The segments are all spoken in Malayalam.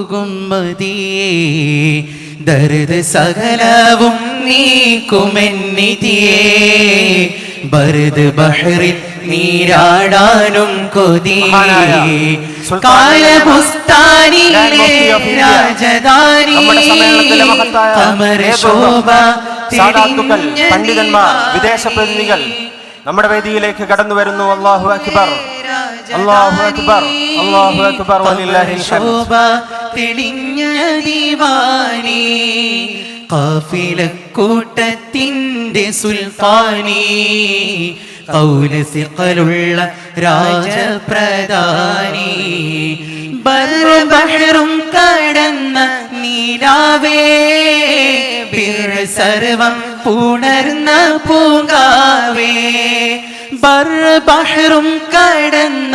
തൂകും മതിയേ. ദർദ് സകലവും നീക്കുമെന്നിതിയേ ബർദ് ബഹറിൽ നീരാടാനും കൊതിയേ ഇന്ത്യ, രാജധാനി. നമ്മുടെ സാധാത്തുക്കൾ പണ്ഡിതന്മാർ. വിദേശ പ്രതിനിധികൾ നമ്മുടെ വേദിയിലേക്ക് കടന്നു വരുന്നു. അള്ളാഹു അക്ബർ. അള്ളാഹു അക്ബർ, അള്ളാഹു അക്ബർ, തെളിഞ്ഞ ദിവാനി കാഫിലക്കൂട്ടത്തിന്റെ സുൽഫാനി കൗലസിക്കലുള്ള രാജപ്രധാനി. ബഹറും കടന്ന നീലാവേ ബിർ സർവം പുണർന്ന പൂങ്കാവേ. ബഹറും കടന്ന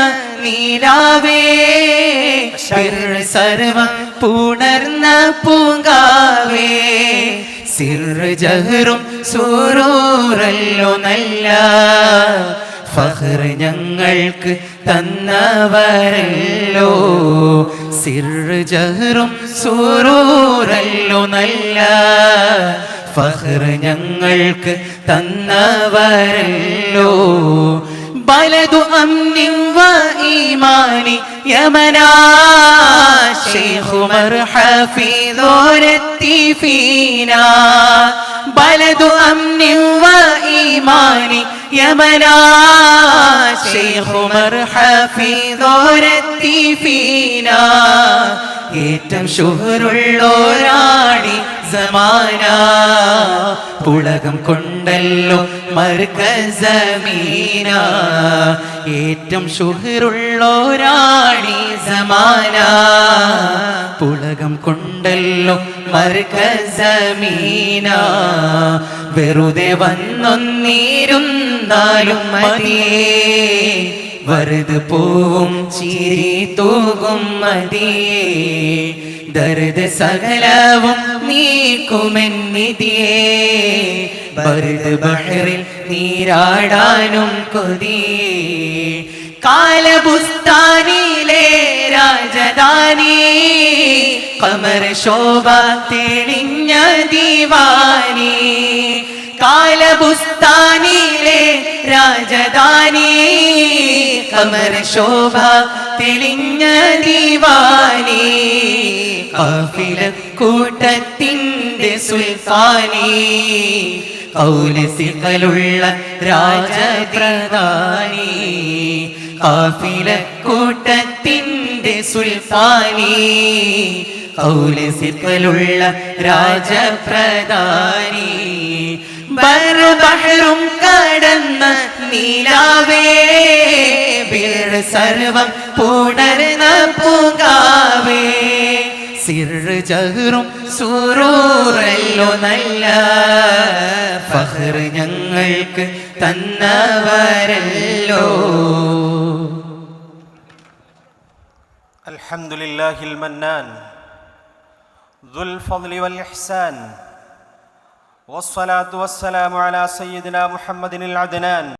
സർവ സർവം പുണർന്ന പൂങ്കാവേ സിറു ജഹറും സൂറൂറല്ലോ നല്ല ഫഹർ ഞങ്ങൾക്ക് തന്നവരല്ലോ. സിറു ജഹറും സൂറൂറല്ലോ നല്ല ഫഹർ ഞങ്ങൾക്ക് തന്നവരല്ലോ. ബലതു അമ്നിൻ വ ഈമാനി യമനാ ശൈഖു മർഹഫിദോരത്തി ഫീനാ ബലതു അമ്നിൻ വ ഈമാനി യമനാ ശൈഖു മർഹഫിദോരത്തി ഫീനാ ഏറ്റം ഷുഹറുള്ളോരാണി സമാന. പുളകം കൊണ്ടല്ലോ മർക്കസമീന ഏറ്റം ഷുഹറുള്ളോരാണി സമാന. പുളകം കൊണ്ടല്ലോ മർക്കസമീന വെറുതെ വന്നൊന്നിരുന്നാലും മതിയേ. വരുത് പോവും ചിരി തൂകും മതിയേ. ദർദ് സകലവും നീക്കുമെന്നിതിയേ ബർദ് ബഹറിൽ നീരാടാനും കൊതി. കാലപുസ്താനിയിലെ രാജധാനി. കമർ ശോഭ തെളിഞ്ഞ ദിവാനി. കാലപുസ്താനിയിലെ രാജധാനി. കമർ ശോഭ തെളിഞ്ഞ ദിവാനി. കാഫിലക്കൂട്ടത്തിന്റെ സുൽത്താനി കൗലസികളുള്ള രാജപ്രധാനി കാഫിലക്കൂട്ടത്തിന്റെ സുൽത്താനി കൗലസികളുള്ള രാജപ്രധാനി. കടന്ന നീലാവേ സർവം പുണർന്ന പൂങ്കാവേ. സിർ ജഹറും സൂറൂറല്ലോ നല്ല ഫഹർ ഞങ്ങൾക്ക് തന്നവരല്ലോ الحمد لله المنان ذو الفضل والإحسان والصلاة والسلام على سيدنا محمد العدنان